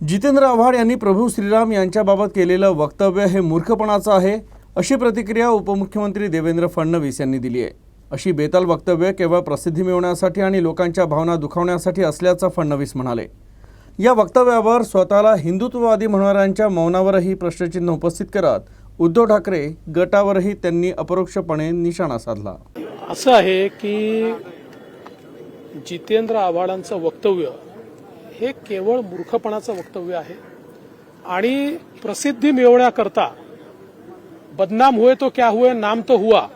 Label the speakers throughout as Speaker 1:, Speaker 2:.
Speaker 1: जितेंद्र आव्हाड यांनी प्रभू श्रीराम यांच्याबाबत केलेलं वक्तव्य हे मूर्खपणाचं आहे अशी प्रतिक्रिया उपमुख्यमंत्री देवेंद्र फडणवीस यांनी दिली आहे. अशी बेताल वक्तव्य केवळ प्रसिद्धी मिळवण्यासाठी आणि लोकांच्या भावना दुखावण्यासाठी असल्याचं फडणवीस म्हणाले. या वक्तव्यावर स्वतःला हिंदुत्ववादी म्हणणाऱ्यांच्या मौनावरही प्रश्नचिन्ह उपस्थित करत उद्धव ठाकरे गटावरही त्यांनी अपरोक्षपणे निशाणा साधला.
Speaker 2: असं आहे की जितेंद्र आव्हाडांचं वक्तव्य हे केवळ मूर्खपणाचं वक्तव्य आहे. आणि प्रसिद्धी मिळवण्याकरता बदनाम हुए तो क्या हुए नाम तो हुआ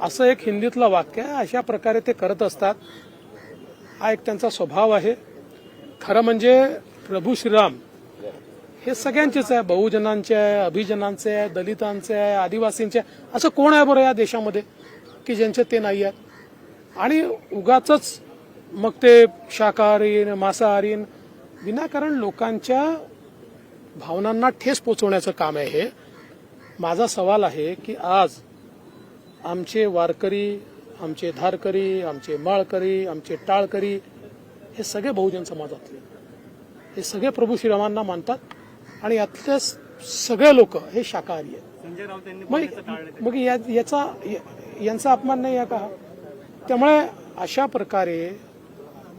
Speaker 2: असं एक हिंदीतलं वाक्य आहे. अशा प्रकारे ते करत असतात. हा एक त्यांचा स्वभाव आहे. खरं म्हणजे प्रभू श्रीराम हे सगळ्यांचेच आहे. बहुजनांचे आहे अभिजनांचे आहे दलितांचे आहे आदिवासींचे आहे. असं कोण आहे बरं या देशामध्ये की ज्यांचे ते नाही आहेत? आणि उगाच मग ते शाकाहारीन मांसाहारीन विनाकारण लोकांच्या भावनांना ठेस पोचवण्याचं काम आहे हे. माझा सवाल आहे की आज आमचे वारकरी आमचे धारकरी आमचे माळकरी आमचे टाळकरी हे सगळे बहुजन समाजातले. हे सगळे प्रभू श्रीरामांना मानतात आणि यातले सगळे लोक हे शाकाहारी आहेत. मग मग या- याचा यांचा अपमान नाही आहे का? त्यामुळे अशा प्रकारे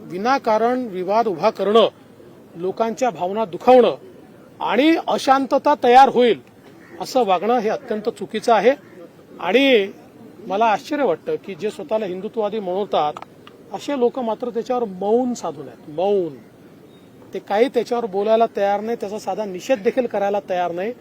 Speaker 2: विनाकारण विवाद उभा करणं लोकांच्या भावना दुखावणं आणि अशांतता तयार होईल असं वागणं हे अत्यंत चुकीचं आहे. आणि मला आश्चर्य वाटतं की जे स्वतःला हिंदुत्ववादी म्हणवतात असे लोक मात्र त्याच्यावर मौन साधून आहेत. मौन. ते काही त्याच्यावर बोलायला तयार नाही त्याचा साधा निषेध देखील करायला तयार नाही.